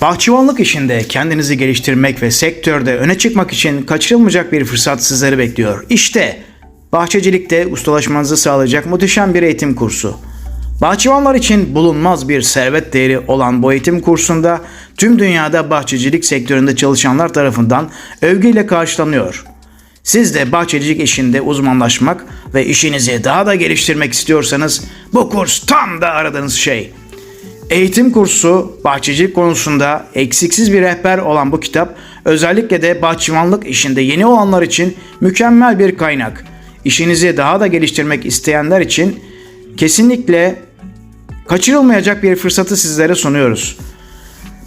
Bahçıvanlık işinde kendinizi geliştirmek ve sektörde öne çıkmak için kaçırılmayacak bir fırsat sizleri bekliyor. İşte bahçecilikte ustalaşmanızı sağlayacak muhteşem bir eğitim kursu. Bahçıvanlar için bulunmaz bir servet değeri olan bu eğitim kursunda tüm dünyada bahçecilik sektöründe çalışanlar tarafından övgüyle karşılanıyor. Siz de bahçecilik işinde uzmanlaşmak ve işinizi daha da geliştirmek istiyorsanız bu kurs tam da aradığınız şey. Eğitim kursu bahçecilik konusunda eksiksiz bir rehber olan bu kitap özellikle de bahçıvanlık işinde yeni olanlar için mükemmel bir kaynak. İşinizi daha da geliştirmek isteyenler için kesinlikle kaçırılmayacak bir fırsatı sizlere sunuyoruz.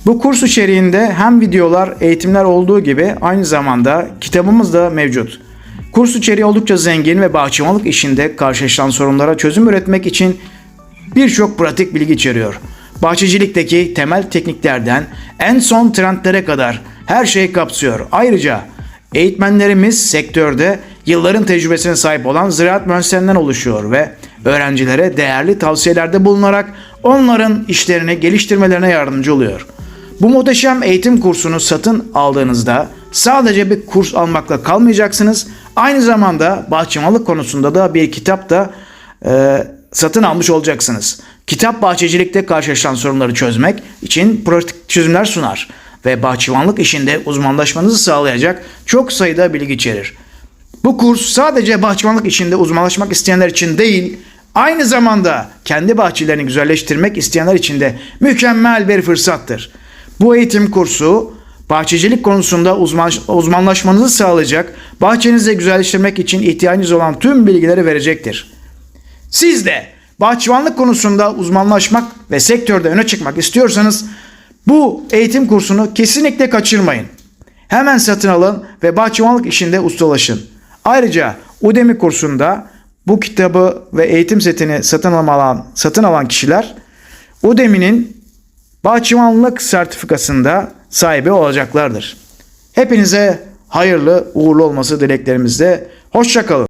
Bu kurs içeriğinde hem videolar, eğitimler olduğu gibi aynı zamanda kitabımız da mevcut. Kurs içeriği oldukça zengin ve bahçıvanlık işinde karşılaşılan sorunlara çözüm üretmek için birçok pratik bilgi içeriyor. Bahçecilikteki temel tekniklerden en son trendlere kadar her şeyi kapsıyor. Ayrıca eğitmenlerimiz sektörde yılların tecrübesine sahip olan ziraat mühendislerinden oluşuyor ve öğrencilere değerli tavsiyelerde bulunarak onların işlerini geliştirmelerine yardımcı oluyor. Bu muhteşem eğitim kursunu satın aldığınızda sadece bir kurs almakla kalmayacaksınız. Aynı zamanda bahçıvanlık konusunda da bir kitap da e, satın almış olacaksınız. Kitap bahçecilikte karşılaşılan sorunları çözmek için pratik çözümler sunar ve bahçıvanlık işinde uzmanlaşmanızı sağlayacak çok sayıda bilgi içerir. Bu kurs sadece bahçıvanlık işinde uzmanlaşmak isteyenler için değil, aynı zamanda kendi bahçelerini güzelleştirmek isteyenler için de mükemmel bir fırsattır. Bu eğitim kursu bahçecilik konusunda uzman, uzmanlaşmanızı sağlayacak, bahçenizi güzelleştirmek için ihtiyacınız olan tüm bilgileri verecektir. Siz de bahçıvanlık konusunda uzmanlaşmak ve sektörde öne çıkmak istiyorsanız bu eğitim kursunu kesinlikle kaçırmayın. Hemen satın alın ve bahçıvanlık işinde ustalaşın. Ayrıca Udemy kursunda bu kitabı ve eğitim setini satın alan, satın alan kişiler Udemy'nin bahçıvanlık sertifikasında sahibi olacaklardır. Hepinize hayırlı uğurlu olması dileklerimizle. Hoşçakalın.